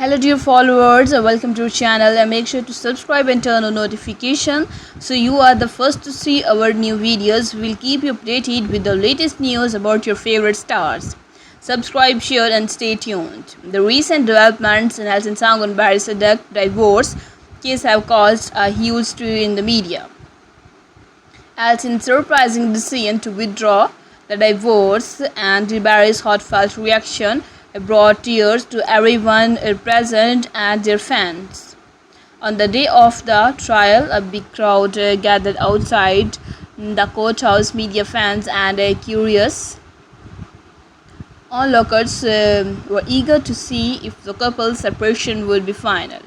Hello dear followers, welcome to our channel and make sure to subscribe and turn on notification so you are the first to see our new videos. We'll keep you updated with the latest news about your favorite stars. Subscribe, share and stay tuned. The recent developments in Elton Sangon Barry Sadek divorce case have caused a huge stir in the media. Elton's surprising decision to withdraw the divorce and Barry's heartfelt reaction brought tears to everyone present and their fans. On the day of the trial, a big crowd uh, gathered outside the courthouse, media fans and uh, curious onlookers uh, were eager to see if the couple's separation would be final.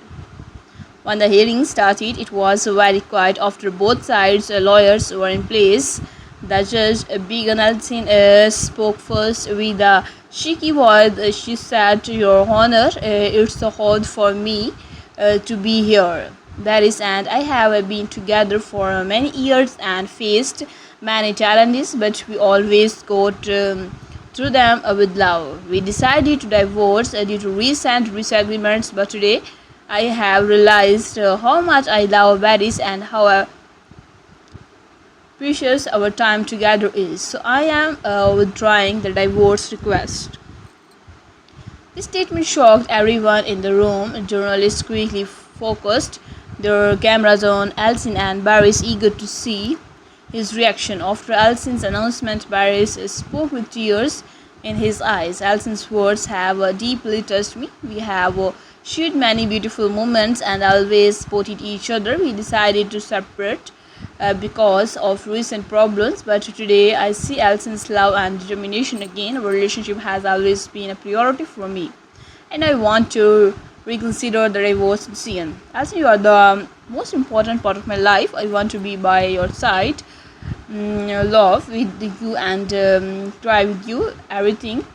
When the hearing started, it was very quiet after both sides' lawyers were in place. The judge, Began Elsin, uh, spoke first with a shaky voice. She said, Your Honor, uh, it's hold for me uh, to be here. That is, and I have been together for many years and faced many challenges, but we always got um, through them with love. We decided to divorce due to recent disagreements, but today I have realized uh, how much I love Paris and how uh, precious our time together is. So I am uh, withdrawing the divorce request. This statement shocked everyone in the room. Journalists quickly focused their cameras on Elsin and Barry's eager to see his reaction. After Elsin's announcement, Barry spoke with tears in his eyes. Elsin's words have uh, deeply touched me. We have uh, shared many beautiful moments and always supported each other. We decided to separate uh, because of recent problems, but today I see Elsin's love and determination again. Our relationship has always been a priority for me, and I want to reconsider the divorce decision. Elsin, you are the most important part of my life. I want to be by your side mm, love with you and um, try with you everything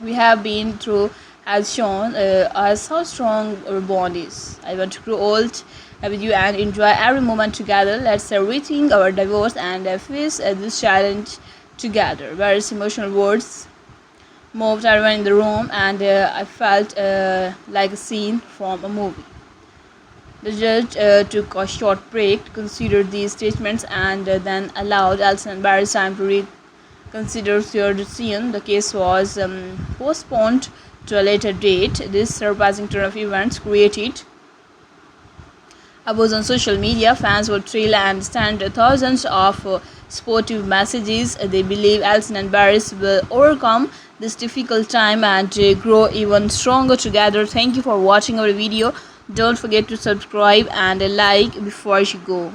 we have been through has shown uh, how strong our bond is. I want to grow old with you and enjoy every moment together. Let's uh, rethink our divorce and uh, face uh, this challenge together. Various emotional words moved everyone in the room, and uh, I felt uh, like a scene from a movie. The judge uh, took a short break to consider these statements and then allowed Elsin and Barry time to reconsider their decision. The case was um, postponed to a later date. This surprising turn of events created a buzz on social media. Fans were thrilled and sent thousands of uh, sportive messages. They believe Elsin and Barry will overcome this difficult time and uh, grow even stronger together. Thank you for watching our video don't forget to subscribe and like before you go